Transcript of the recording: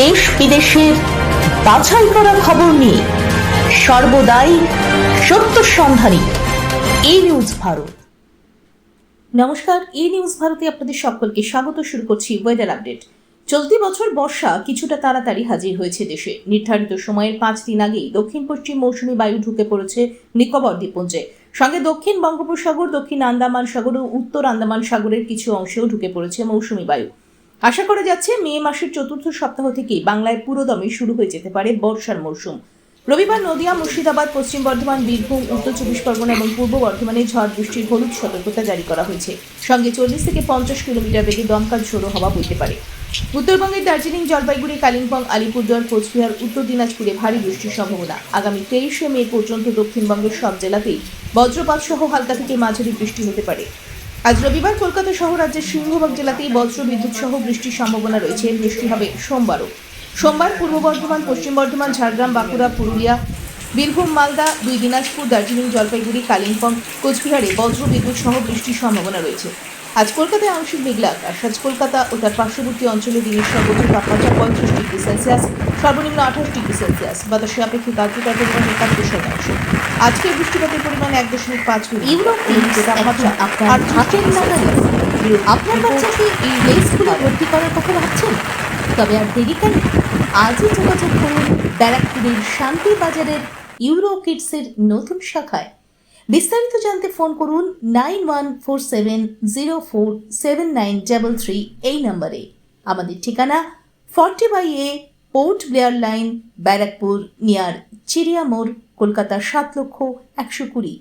দেশ বিদেশের বাছাই করা খবর নিয়ে সর্বদাই সত্য সন্ধানী এই নিউজ ভারত। নমস্কার এই নিউজ ভারতে আপনাদের সকলকে স্বাগত। শুরু করছি ওয়েদার আপডেট চলতি বছর বর্ষা কিছুটা তাড়াতাড়ি হাজির হয়েছে দেশে। নির্ধারিত সময়ের পাঁচ দিন আগেই দক্ষিণ পশ্চিম মৌসুমী বায়ু ঢুকে পড়েছে নিকোবর দ্বীপপুঞ্জে। সঙ্গে দক্ষিণ বঙ্গোপসাগর, দক্ষিণ আন্দামান সাগর ও উত্তর আন্দামান সাগরের কিছু অংশেও ঢুকে পড়েছে মৌসুমী বায়ু। আশা করা যাচ্ছে মে মাসের চতুর্থ সপ্তাহ থেকেই বাংলায় পুরোদমে শুরু হয়ে যেতে পারে বর্ষার মরশুম। রবিবার নদিয়া, মুর্শিদাবাদ, পশ্চিম বর্ধমান, বীরভূম, উত্তর চব্বিশ পরগনা এবং পূর্ব বর্ধমানে ঝড় বৃষ্টির হলুদ সতর্কতা জারি করা হয়েছে। সঙ্গে চল্লিশ থেকে পঞ্চাশ কিলোমিটার বেগে দমকা ঝোড়ো হওয়া বইতে পারে। উত্তরবঙ্গের দার্জিলিং, জলপাইগুড়ি, কালিম্পং, আলিপুরদুয়ার, কোচবিহার, উত্তর দিনাজপুরে ভারী বৃষ্টির সম্ভাবনা। আগামী তেইশে মে পর্যন্ত দক্ষিণবঙ্গের সব জেলাতেই বজ্রপাত সহ হালকা থেকে মাঝারি বৃষ্টি হতে পারে। আজ রবিবার কলকাতা সহ রাজ্যের সিংহভাগ জেলাতেই বজ্র বিদ্যুৎ সহ বৃষ্টির সম্ভাবনা রয়েছে। বৃষ্টি হবে সোমবারও। সোমবার পূর্ব বর্ধমান, পশ্চিম বর্ধমান, ঝাড়গ্রাম, বাঁকুড়া, পুরুলিয়া বীরভূম মালদা দুই দিনাজপুর দার্জিলিং জলপাইগুড়ি কালিম্পং কোচবিহারে বজ্র বিদ্যুৎ সহ বৃষ্টির সম্ভাবনা রয়েছে। আজ কলকাতায় আংশিক মেঘলা আকাশ আজ কলকাতা ও তার পার্শ্ববর্তী অঞ্চলে দিনের সর্বোচ্চ তাপমাত্রা পঁয়ত্রিশ ডিগ্রি সেলসিয়াস সর্বনিম্ন আঠাশ ডিগ্রি সেলসিয়াস। বাতাসে আপেক্ষিক আর্দ্রতার পরিমাণ একাত্তর শতাংশ। আজকের বৃষ্টিপাতের পরিমাণ এক দশমিক পাঁচ দিল্লিতে তাপমাত্রা আপনার হাতের নাগালে আপনার বাচ্চাকে এই স্কুলে ভর্তি করার কথা ভাবছেন? তবে আর দেরি কেন? আজই যোগাযোগ করুন ব্যারাকপুরের শান্তি বাজারের ইউরো কিডসের নতুন শাখায়। বিস্তারিত জানতে ফোন করুন nine one four seven zero four seven nine double three এই নম্বরে। আমাদের ঠিকানা forty by A Port Blair line, Barrackpore, near Chiria More Kolkata সাত লক্ষ একশো কুড়ি।